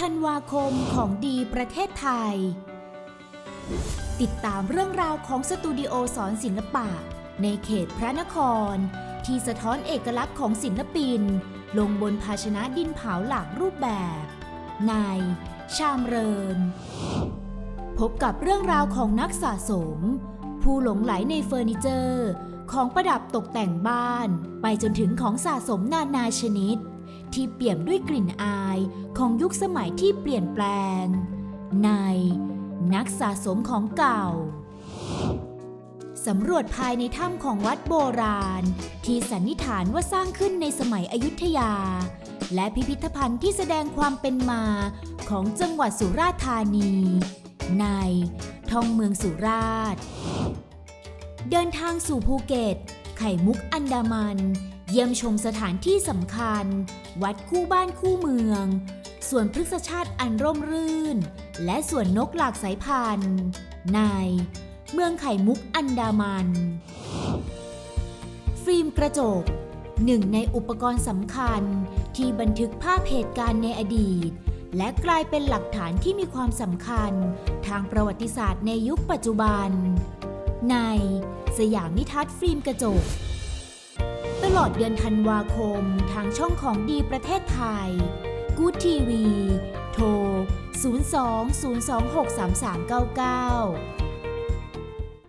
ธันวาคมของดีประเทศไทย ติดตามเรื่องราวของสตูดิโอสอนศิลปะ ในเขตพระนคร ที่สะท้อนเอกลักษณ์ของศิลปิน ลงบนภาชนะดินเผาหลากรูปแบบ ใน ชามเริน พบกับเรื่องราวของนักสะสม ผู้หลงไหลในเฟอร์นิเจอร์ ของประดับตกแต่งบ้าน ไปจนถึงของสะสมนานาชนิด ที่เปี่ยมด้วยกลิ่นอายของยุคสมัยที่เปลี่ยนแปลง ในนักสะสมของเก่า สำรวจภายในถ้ำของวัดโบราณ ที่สันนิษฐานว่าสร้างขึ้นในสมัยอยุธยา และพิพิธภัณฑ์ที่แสดงความเป็นมาของจังหวัดสุราษฎร์ธานี ในท่องเมืองสุราษฎร์เดินทางสู่ภูเก็ต ไข่มุกอันดามัน เยี่ยมชมสถานที่สำคัญ วัดคู่บ้านคู่เมืองส่วนพฤกษชาติอันร่มรื่น และส่วนนกหลากสายพันธุ์ในเมืองไข่มุกอันดามัน ฟิล์มกระจกหนึ่งในอุปกรณ์สำคัญที่บันทึกภาพเหตุการณ์ในอดีต และกลายเป็นหลักฐานที่มีความสำคัญ ทางประวัติศาสตร์ในยุคปัจจุบัน ในสยามนิทัศน์ฟิล์มกระจก ลอดเดือนธันวาคมทางช่องของดีประเทศไทย กู๊ดทีวี โทร 02 026 3399